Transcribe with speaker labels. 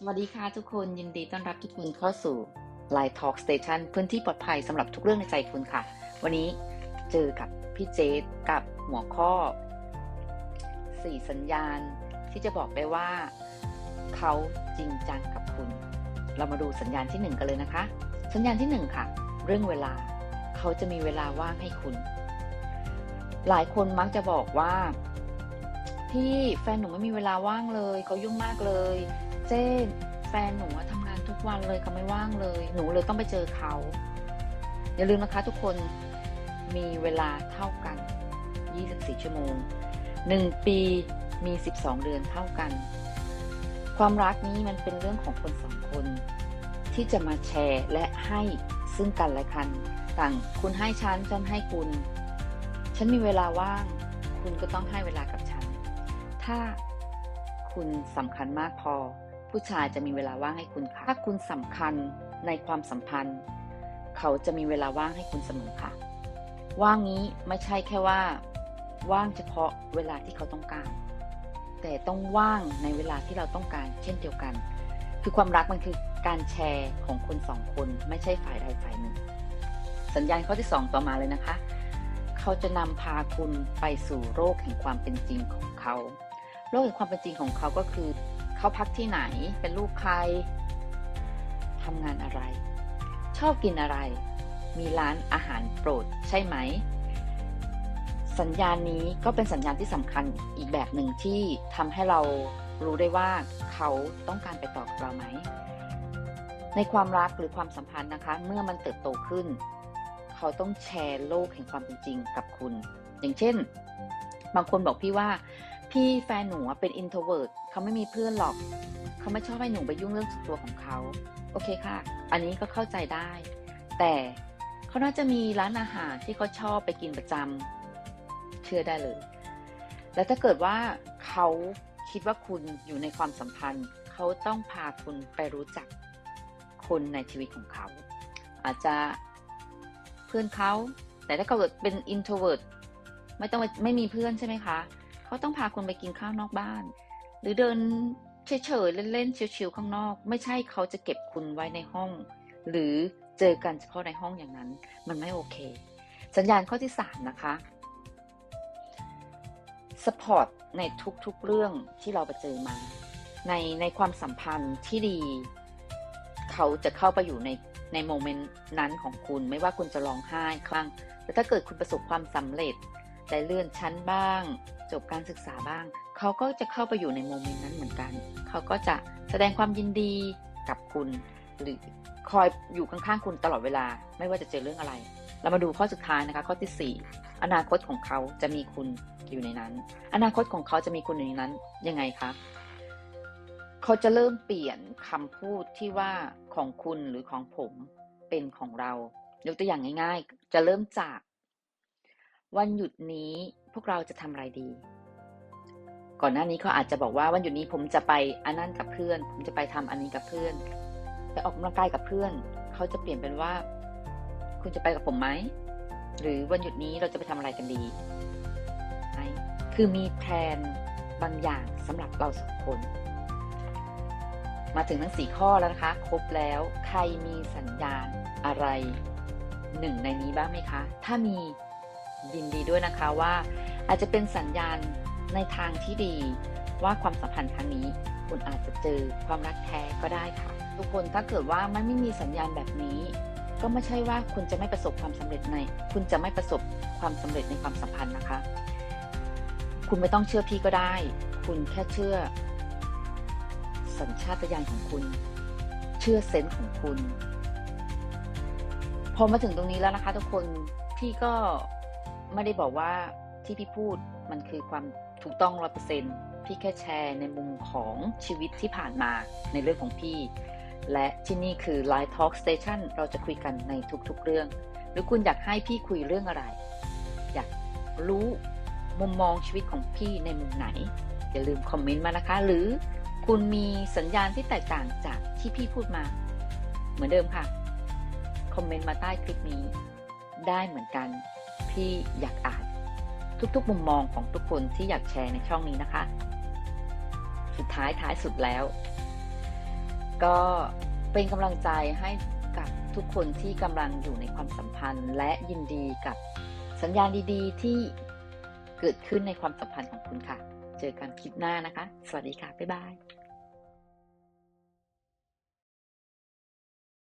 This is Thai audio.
Speaker 1: สวัสดีค่ะทุกคนยินดีต้อนรับทุกคนเข้าสู่ Line Talk Station พื้นที่ปลอดภัยสำหรับทุกเรื่องในใจคุณค่ะ วันนี้เจอกับพี่เจษกับหัวข้อ 4 สัญญาณ ที่จะบอกได้ว่า เขาจริงจังกับคุณ เรามาดูสัญญาณที่ 1 กันเลยนะคะ สัญญาณที่ 1 ค่ะ เรื่องเวลา เขาจะมีเวลาว่างให้คุณ หลายคนมักจะบอกว่าพี่แฟนหนูไม่มีเวลาว่างเลย เขายุ่งมากเลย เจ้แฟนหนูอะทำงานทุกวันเลยเขาไม่ว่างเลย หนูเลยต้องไปเจอเขา อย่าลืมนะคะทุกคนมีเวลาเท่ากัน 24 ชั่วโมง 1 ปีมี 12 เดือนเท่ากัน ความรักนี้มันเป็นเรื่องของคนสองคน ที่จะมาแชร์และให้ซึ่งกันและกัน ต่างคุณให้ฉัน ฉันให้คุณ ฉันมีเวลาว่าง คุณก็ต้องให้เวลากับฉัน ถ้าคุณสำคัญมากพอ ผู้ชายจะมีเวลาว่างให้คุณค่ะ ถ้าคุณสำคัญในความสัมพันธ์ เขาจะมีเวลาว่างให้คุณเสมอค่ะ ว่างนี้ไม่ใช่แค่ว่า ว่างเฉพาะเวลาที่เขาต้องการ แต่ต้องว่างในเวลาที่เราต้องการ เช่นเดียวกัน คือความรักมันคือการแชร์ของคนสองคนไม่ใช่ฝ่ายใดฝ่ายหนึ่ง สัญญาณข้อที่สองต่อมาเลยนะคะ เขาจะนำพาคุณไปสู่โลกแห่งความเป็นจริงของเขา โลกแห่งความเป็นจริงของเขาก็คือ เขาพักที่ไหน เป็นลูกใครทำงานอะไร ชอบกินอะไร มีร้านอาหารโปรดใช่ไหม สัญญาณนี้ก็เป็นสัญญาณที่สำคัญอีกแบบหนึ่งที่ทำให้เรารู้ได้ว่าเขาต้องการไปต่อกับเราไหม ในความรักหรือความสัมพันธ์นะคะ เมื่อมันเติบโตขึ้น เขาต้องแชร์โลกแห่งความเป็นจริงกับคุณ อย่างเช่น บางคนบอกพี่ว่า พี่แฟนหนูเป็น introvert เขาไม่มีเพื่อนหรอก เขาไม่ชอบให้หนูไปยุ่งเรื่องส่วนตัวของเขา โอเคค่ะ อันนี้ก็เข้าใจได้ แต่เขาน่าจะมีร้านอาหารที่เขาชอบไปกินประจำเชื่อได้เลย แล้วถ้าเกิดว่าเขาคิดว่าคุณอยู่ในความสัมพันธ์ เขาต้องพาคุณไปรู้จักคนในชีวิตของเขา อาจจะเพื่อนเขา แต่ถ้าเขาเกิดเป็น introvert ไม่ต้องไม่มีเพื่อนใช่ไหมคะ เขาต้องพาคุณไปกินข้าวนอกบ้าน หรือเดินเฉยๆเล่นๆชิวๆข้างนอก ไม่ใช่เขาจะเก็บคุณไว้ในห้อง หรือเจอกันเฉพาะในห้องอย่างนั้น มันไม่โอเค สัญญาณข้อที่สามนะคะสปอร์ตในทุกๆเรื่องที่เราไปเจอมา ในในความสัมพันธ์ที่ดี เขาจะเข้าไปอยู่ในในโมเมนต์นั้นของคุณ ไม่ว่าคุณจะร้องไห้ครั้งแต่ถ้าเกิดคุณประสบความสำเร็จ ได้เลื่อนชั้นบ้าง จบการศึกษาบ้าง เขาก็จะเข้าไปอยู่ในโมเมนต์นั้นเหมือนกัน เขาก็จะแสดงความยินดีกับคุณ หรือคอยอยู่ข้างๆคุณตลอดเวลา ไม่ว่าจะเจอเรื่องอะไร เรามาดูข้อสุดท้ายนะคะ ข้อที่ 4 อนาคตของเขาจะมีคุณอยู่ในนั้น อนาคตของเขาจะมีคุณอยู่ในนั้นยังไงคะเขาจะเริ่มเปลี่ยนคำพูดที่ว่าของคุณหรือของผมเป็นของเรายกตัวอย่างง่าย ๆ จะเริ่มจาก วันหยุดนี้พวกเราจะทำอะไรดี ก่อนหน้านี้เขาอาจจะบอกว่าวันหยุดนี้ผมจะไปอันนั้นกับเพื่อน ผมจะไปทำอันนี้กับเพื่อน ไปออกกำลังกายกับเพื่อน เขาจะเปลี่ยนเป็นว่า คุณจะไปกับผมไหม หรือวันหยุดนี้เราจะไปทำอะไรกันดีไหมคือมีแพลนบางอย่างสำหรับเราสองคน มาถึงทั้งสี่ข้อแล้วนะคะ ครบแล้วใครมีสัญญาณอะไรหนึ่งในนี้บ้างไหมคะ ถ้ามี ยินดีด้วยนะคะว่า อาจจะเป็นสัญญาณในทางที่ดีว่าความสัมพันธ์ครั้งนี้ คุณอาจจะเจอความรักแท้ก็ได้ค่ะ ทุกคนถ้าเกิดว่ามันไม่มีสัญญาณแบบนี้ ก็ไม่ใช่ว่าคุณจะไม่ประสบความสำเร็จใน คุณจะไม่ประสบความสำเร็จในความสัมพันธ์นะคะ คุณไม่ต้องเชื่อพี่ก็ได้ คุณแค่เชื่อ สัญชาตญาณของคุณ เชื่อเซนส์ของคุณพอมาถึงตรงนี้แล้วนะคะ ทุกคนพี่ก็ ไม่ได้บอกว่าที่พี่พูดมันคือความถูกต้องร้อเปอร์เซ็นพี่แค่แชร์ในมุมของชีวิตที่ผ่านมาในเรื่องของพี่ และที่นี่คือ Line Talk Station เราจะคุยกันในทุกๆเรื่อง หรือคุณอยากให้พี่คุยเรื่องอะไร อยากรู้มุมมองชีวิตของพี่ในมุมไหน อย่าลืมคอมเมนต์มานะคะ หรือคุณมีสัญญาณที่แตกต่างจากที่พี่พูดมา เหมือนเดิมค่ะ คอมเมนต์มาใต้คลิปนี้ ได้เหมือนกัน พี่อยากอ่าน ทุกๆ มุมมองของทุกคนที่อยากแชร์ในช่องนี้นะคะ สุดท้ายท้ายสุดแล้ว ก็เป็นกำลังใจให้กับทุกคนที่กำลังอยู่ในความสัมพันธ์ และยินดีกับสัญญาณดีๆ ที่เกิดขึ้นในความสัมพันธ์ของคุณค่ะ เจอกันคลิปหน้านะคะ สวัสดีค่ะ บ๊ายบาย